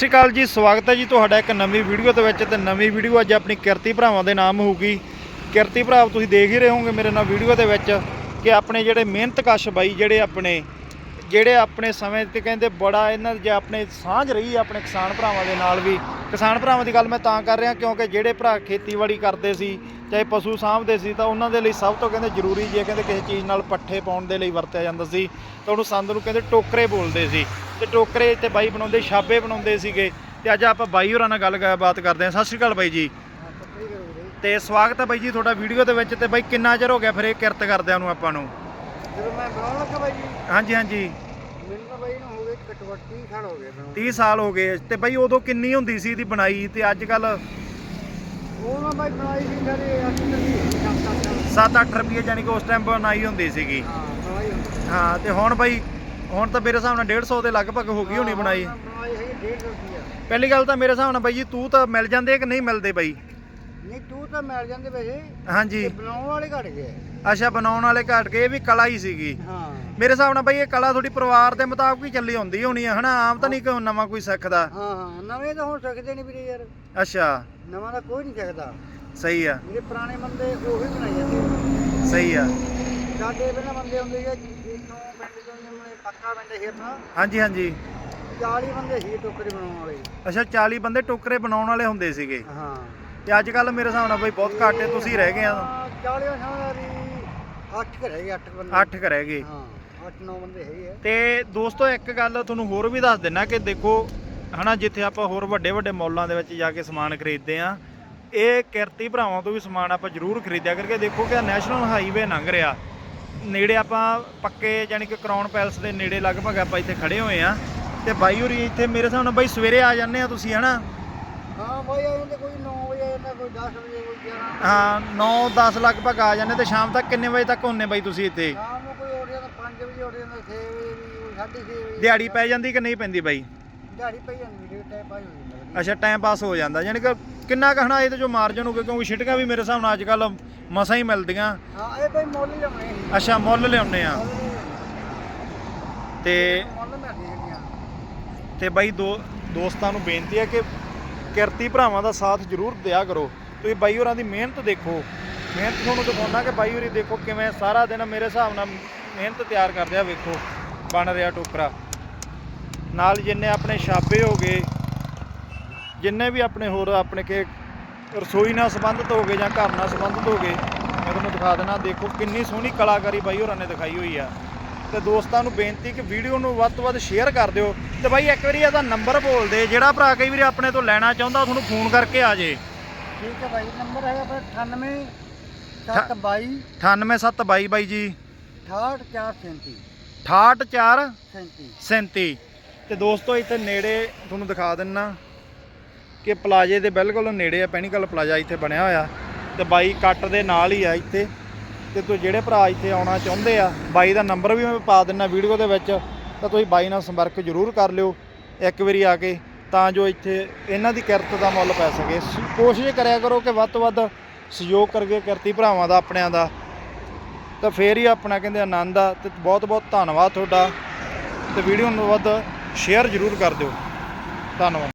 ਸਤਿ ਸ਼੍ਰੀ ਅਕਾਲ ਜੀ, ਸਵਾਗਤ ਹੈ ਜੀ ਤੁਹਾਡਾ ਇੱਕ ਨਵੀਂ ਵੀਡੀਓ ਦੇ ਵਿੱਚ ਤੇ ਨਵੀਂ ਵੀਡੀਓ ਅੱਜ ਆਪਣੀ ਕਿਰਤੀ ਭਰਾਵਾਂ ਦੇ ਨਾਮ ਹੋਊਗੀ। ਕਿਰਤੀ ਭਰਾ, ਤੁਸੀਂ ਦੇਖ ਹੀ ਰਹੇ ਹੋਗੇ ਮੇਰੇ ਨਾਲ ਵੀਡੀਓ ਦੇ ਵਿੱਚ ਕਿ ਆਪਣੇ ਜਿਹੜੇ ਮਿਹਨਤਕਸ਼ ਬਾਈ, ਜਿਹੜੇ ਆਪਣੇ ਜਿਹੜੇ ਆਪਣੇ ਸਮੇਂ ਤੇ ਕਹਿੰਦੇ ਬੜਾ ਇਹਨਾਂ ਜੇ ਆਪਣੇ ਸਾਂਝ ਰਹੀ ਆਪਣੇ ਕਿਸਾਨ ਭਰਾਵਾਂ ਦੇ ਨਾਲ ਵੀ। ਕਿਸਾਨ ਭਰਾਵਾਂ ਦੀ ਗੱਲ ਮੈਂ ਤਾਂ ਕਰ ਰਿਹਾ ਕਿਉਂਕਿ ਜਿਹੜੇ ਭਰਾ ਖੇਤੀਬਾੜੀ ਕਰਦੇ ਸੀ ਚਾਹੇ ਪਸ਼ੂ ਸਾਂਭਦੇ ਸੀ ਤਾਂ ਉਹਨਾਂ ਦੇ ਲਈ ਸਭ ਤੋਂ ਕਹਿੰਦੇ ਜ਼ਰੂਰੀ ਜੇ ਕਹਿੰਦੇ ਕਿਸੇ ਚੀਜ਼ ਨਾਲ ਪੱਠੇ ਪਾਉਣ ਦੇ ਲਈ ਵਰਤਿਆ ਜਾਂਦਾ ਸੀ। ਤਾਂ ਉਹਨੂੰ ਸੰਦ ਨੂੰ ਕਹਿੰਦੇ ਟੋਕਰੇ ਬੋਲਦੇ ਸੀ। ਤੇ ਟੋਕਰੇ ਤੇ ਬਾਈ ਬਣਾਉਂਦੇ ਛਾਬੇ ਬਣਾਉਂਦੇ ਸੀਗੇ। ਤੇ ਅੱਜ ਆਪਾਂ ਬਾਈ ਹੋਰਾਂ ਨਾਲ ਗੱਲ ਬਾਤ ਕਰਦੇ ਹਾਂ। ਸਤਿ ਸ਼੍ਰੀ ਅਕਾਲ ਬਾਈ ਜੀ। ਤੇ ਸਵਾਗਤ ਹੈ ਬਾਈ ਜੀ ਤੁਹਾਡਾ ਵੀਡੀਓ ਦੇ ਵਿੱਚ। ਤੇ ਬਾਈ ਕਿੰਨਾ ਚਿਰ ਹੋ ਗਿਆ ਫਿਰ ਇਹ ਕਿਰਤ ਕਰਦਿਆਂ ਨੂੰ ਆਪਾਂ ਨੂੰ? ਜਦੋਂ ਮੈਂ ਬਣਾਉਣ ਲੱਗਾ ਬਾਈ ਜੀ। ਹਾਂਜੀ ਹਾਂਜੀ। ਮੈਨੂੰ ਤਾਂ ਬਾਈ ਨੂੰ ਹੋ ਗਏ ਘੱਟੋ ਘੱਟ 30 ਸਾਲ ਹੋ ਗਏ ਬਣਾਉਣ। 30 ਸਾਲ ਹੋ ਗਏ। ਤੇ ਬਾਈ ਉਦੋਂ ਕਿੰਨੀ ਹੁੰਦੀ ਸੀ ਇਹਦੀ ਬਣਾਈ? ਤੇ ਅੱਜ ਕੱਲ ਉਹ ਨਾ ਬਾਈ ਬਣਾਈ ਸੀ ਸਾਰੇ ਅੱਜ ਤੱਕ 7-8 ਰੁਪਏ ਜਾਨੀ ਕਿ ਉਸ ਟਾਈਮ ਬਣਾਈ ਹੁੰਦੀ ਸੀਗੀ। ਹਾਂ ਤੇ ਹੁਣ ਬਾਈ ਹੁਣ ਤਾਂ ਮੇਰੇ ਹਿਸਾਬ ਨਾਲ 150 ਦੇ ਲਗਭਗ ਹੋ ਗਈ ਹੋਣੀ ਬਣਾਈ। ਹਾਂ, ਬਣਾਈ ਹੈ 150 ਰੁਪਿਆ ਪਹਿਲੀ ਗੱਲ ਤਾਂ ਮੇਰੇ ਹਿਸਾਬ ਨਾਲ ਬਾਈ ਜੀ ਤੂੰ ਤਾਂ ਮਿਲ ਜਾਂਦੇ ਕਿ ਨਹੀਂ ਮਿਲਦੇ ਬਾਈ? ਨਹੀਂ ਤੂੰ ਤਾਂ ਮਿਲ ਜਾਂਦੇ ਵੈਸੇ। ਹਾਂਜੀ। ਬਣਾਉਣ ਵਾਲੇ ਘਟ ਗਏ। ਅੱਛਾ ਬਣਾਉਣ ਵਾਲੇ ਘਟ ਗਏ ਇਹ ਵੀ ਕਲਾ ਹੀ ਸੀਗੀ। ਹਾਂ। ਮੇਰੇ ਹਿਸਾਬ ਨਾਲ ਬਾਈ ਇਹ ਕਲਾ ਤੁਹਾਡੀ ਪਰਿਵਾਰ ਦੇ ਮੁਤਾਬਕ ਹੀ ਚੱਲੀ ਹੁੰਦੀ ਹੋਣੀ ਹੈ ਹਨਾ? ਆਮ ਤਾਂ ਨਹੀਂ ਕੋਈ ਨਵਾਂ ਕੋਈ ਸਿੱਖਦਾ। ਹਾਂ ਹਾਂ ਨਵੇਂ ਤਾਂ ਹੁਣ ਸਿੱਖਦੇ ਨਹੀਂ ਵੀਰੇ ਯਾਰ। ਅੱਛਾ। ਨਵਾਂ ਤਾਂ ਕੋਈ ਨਹੀਂ ਸਿੱਖਦਾ। ਸਹੀ ਆ। ਜਿਹੜੇ ਪੁਰਾਣੇ ਬੰਦੇ ਉਹੀ ਬਣਾਈ ਜਾਂਦੇ ਸਹੀ ਆ। ਸਾਡੇ ਪਹਿਲਾਂ ਬੰਦੇ ਹੁੰਦੇ ਸੀ ਇੱਥੋਂ ਪਿੰਡ ਤੋਂ ਜਿਵੇਂ ਪੱਕਾ ਪਿੰਡ ਸੀ ਆਪਣਾ। ਹਾਂਜੀ ਹਾਂਜੀ। 40 ਬੰਦੇ ਸੀ ਟੋਕਰੀ ਬਣਾਉਣ ਵਾਲੇ। ਅੱਛਾ 40 ਬੰਦੇ ਟੋਕਰੇ ਬਣਾਉਣ ਵਾਲੇ ਹੁੰਦੇ ਸੀਗੇ। ਹਾਂ। ਤੇ ਅੱਜ ਕੱਲ ਮੇਰੇ ਹਿਸਾਬ ਨਾਲ ਬਾਈ ਬਹੁਤ ਘੱਟ ਹੈ ਤੁਸੀਂ ਰਹਿ ਗਏ ਆ। 40 ਸਾਲ ਦੀ 8 ਘਰੇ ਗਏ 8 ਬੰਦੇ। 8 ਰਹਿ ਗਏ। ਹਾਂ। 8-9 ਬੰਦੇ ਹੈਗੇ ਆ। ਤੇ ਦੋਸਤੋ ਇੱਕ ਗੱਲ ਤੁਹਾਨੂੰ ਹੋਰ ਵੀ ਦੱਸ ਦਿੰਨਾ ਕਿ ਦੇਖੋ ਹਨਾ ਜਿੱਥੇ ਆਪਾਂ ਹੋਰ ਵੱਡੇ ਵੱਡੇ ਮਾਲਾਂ ਦੇ ਵਿੱਚ ਜਾ ਕੇ ਸਮਾਨ ਖਰੀਦਦੇ ਆ ਇਹ ਕਿਰਤੀ ਭਰਾਵਾਂ ਤੋਂ ਵੀ ਸਮਾਨ ਆਪਾਂ ਜ਼ਰੂਰ ਖਰੀਦਿਆ ਕਰਕੇ ਦੇਖੋ ਕਿ ਨੈਸ਼ਨਲ ਹਾਈਵੇ ਲੰਘ ਰਿਹਾ। ਨੇੜੇ ਆਪਾਂ ਪੱਕੇ ਯਾਨੀ ਕਿ ਕਰਾਉਨ ਪੈਲਸ ਦੇ ਨੇੜੇ ਲਗਭਗ ਆਪਾਂ ਇੱਥੇ ਖੜੇ ਹੋਏ ਆ ਤੇ ਬਾਈ ਹੋਰੀ ਇੱਥੇ ਮੇਰੇ ਹਿਸਾਬ ਨਾਲ ਬਾਈ ਸਵੇਰੇ ਆ ਜਾਂਦੇ ਆ ਤੁਸੀਂ ਹਨਾ? ਹਾਂ ਬਾਈ ਆ ਜਾਂਦੇ ਕੋਈ 9 ਵਜੇ ਆ ਜਾਂਦਾ ਕੋਈ 10 ਵਜੇ ਕੋਈ 11 ਹਾਂ 9 10 ਲਗਭਗ ਆ ਜਾਂਦੇ ਤੇ ਸ਼ਾਮ ਤੱਕ ਕਿੰਨੇ ਵਜੇ ਤੱਕ ਹੁੰਨੇ ਬਾਈ ਤੁਸੀਂ ਇੱਥੇ? ਸ਼ਾਮ ਨੂੰ ਕੋਈ ਉੱਠ ਜਾਂਦਾ 5 ਵਜੇ ਉੱਠ ਜਾਂਦਾ 6 ਵਜੇ ਵੀ ਕੋਈ 6:30 ਵਜੇ ਦਿਹਾੜੀ ਪੈ ਜਾਂਦੀ ਕਿ ਨਹੀਂ ਪੈਂਦੀ ਬਾਈ? ਦਿਹਾੜੀ ਪਈ ਜਾਂਦੀ ਵੀਡੀਓ ਟਾਈਮ ਪਾਈ ਹੋ ਜਾਂਦਾ ਅੱਛਾ ਟਾਈਮ ਪਾਸ ਹੋ ਜਾਂਦਾ। ਯਾਨੀ ਕਿ ਕਿੰਨਾ ਕਹਣਾ ਇਹਦੇ ਜੋ ਮਾਰਜਨ ਹੋ ਗਿਆ ਕਿਉਂਕਿ ਛਿਟਕਾਂ ਵੀ ਮੇਰੇ ਹਿਸਾਬ ਨਾਲ ਅੱਜ ਕੱਲ ਮਸਾਂ ਹੀ ਮਿਲਦੀਆਂ। ਹਾਂ ਇਹ ਬਾਈ ਮੁੱਲ ਸੀ। ਅੱਛਾ ਮੁੱਲ ਲਿਆਉਨੇ ਆ। ਤੇ ਤੇ ਬਾਈ ਦੋ ਦੋਸਤਾਂ ਨੂੰ ਬੇਨਤੀ ਹੈ ਕਿ ਕਿਰਤੀ ਭਰਾਵਾਂ ਦਾ ਸਾਥ ਜ਼ਰੂਰ ਦਿਆ ਕਰੋ। ਤੁਸੀਂ ਬਾਈ ਹੋਰਾਂ ਦੀ ਮਿਹਨਤ ਦੇਖੋ। ਮਿਹਨਤ ਤੁਹਾਨੂੰ ਦਿਖਾਉਣਾ ਕਿ ਬਾਈ ਹੋਰੀ ਦੇਖੋ ਕਿਵੇਂ ਸਾਰਾ ਦਿਨ ਮੇਰੇ ਹਿਸਾਬ ਨਾਲ ਮਿਹਨਤ ਤਿਆਰ ਕਰਦੇ ਆ ਵੇਖੋ। ਬਣ ਰਿਹਾ ਟੋਕਰਾ। ਨਾਲ ਜਿੰਨੇ ਆਪਣੇ ਛਾਪੇ ਹੋ ਗਏ ਜਿੰਨੇ ਵੀ ਆਪਣੇ ਹੋਰ ਆਪਣੇ ਕੇ ਰਸੋਈ ਨਾਲ ਸੰਬੰਧਿਤ ਹੋ ਗਏ ਜਾਂ ਘਰ ਨਾਲ ਸੰਬੰਧਿਤ ਹੋ ਗਏ ਮੈਂ ਤੁਹਾਨੂੰ ਦਿਖਾ ਦੇਣਾ ਦੇਖੋ ਕਿੰਨੀ ਸੋਹਣੀ ਕਲਾਕਾਰੀ ਬਾਈ ਹੋਰਾਂ ਨੇ ਦਿਖਾਈ ਹੋਈ ਆ। ਤੇ ਦੋਸਤਾਂ ਨੂੰ ਬੇਨਤੀ ਕਿ ਵੀਡੀਓ ਨੂੰ ਵੱਧ ਤੋਂ ਵੱਧ ਸ਼ੇਅਰ ਕਰ ਦਿਓ। ਤੇ ਬਾਈ ਇੱਕ ਵਾਰੀ ਇਹਦਾ ਨੰਬਰ ਬੋਲ ਦੇ ਜਿਹੜਾ ਭਰਾ ਕਈ ਵਾਰੀ ਆਪਣੇ ਤੋਂ ਲੈਣਾ ਚਾਹੁੰਦਾ ਤੁਹਾਨੂੰ ਫੋਨ ਕਰਕੇ ਆ ਜੇ। ਠੀਕ ਹੈ ਬਾਈ ਨੰਬਰ ਹੈਗਾ ਆਪਣਾ 98 722 98722 ਬਾਈ। ਜੀ। 68437 684 37 37 ਤੇ ਦੋਸਤੋ ਇੱਥੇ ਨੇੜੇ ਤੁਹਾਨੂੰ ਦਿਖਾ ਦਿੰਨਾ ਕਿ ਪਲਾਜੇ ਦੇ ਬਿਲਕੁਲ ਨੇੜੇ ਆ ਪੈਣੀਕਲ ਪਲਾਜਾ ਇੱਥੇ ਬਣਿਆ ਹੋਇਆ। ਤੇ ਬਾਈ ਕੱਟ ਦੇ ਨਾਲ ਹੀ ਆ ਇੱਥੇ। ਤੇ ਤੂੰ ਜਿਹੜੇ ਭਰਾ ਇੱਥੇ ਆਉਣਾ ਚਾਹੁੰਦੇ ਆ ਬਾਈ ਦਾ ਨੰਬਰ ਵੀ ਮੈਂ ਪਾ ਦਿੰਨਾ ਵੀਡੀਓ ਦੇ ਵਿੱਚ ਤਾਂ ਤੁਸੀਂ ਬਾਈ ਨਾਲ ਸੰਪਰਕ ਜ਼ਰੂਰ ਕਰ ਲਿਓ ਇੱਕ ਵਾਰੀ ਆ ਕੇ ਤਾਂ ਜੋ ਇੱਥੇ ਇਹਨਾਂ ਦੀ ਕਿਰਤ ਦਾ ਮੁੱਲ ਪੈ ਸਕੇ। ਕੋਸ਼ਿਸ਼ ਕਰਿਆ ਕਰੋ ਕਿ ਵੱਧ ਤੋਂ ਵੱਧ ਸਹਿਯੋਗ ਕਰਕੇ ਕਿਰਤੀ ਭਰਾਵਾਂ ਦਾ ਆਪਣਿਆਂ ਦਾ ਤਾਂ ਫੇਰ ਹੀ ਆਪਣਾ ਕਹਿੰਦੇ ਆਨੰਦ ਆ ਤੇ ਬਹੁਤ ਬਹੁਤ ਧੰਨਵਾਦ ਤੁਹਾਡਾ ਤੇ ਵੀਡੀਓ ਨੂੰ ਵੱਧ ਸ਼ੇਅਰ ਜ਼ਰੂਰ ਕਰ ਦਿਓ। ਧੰਨਵਾਦ।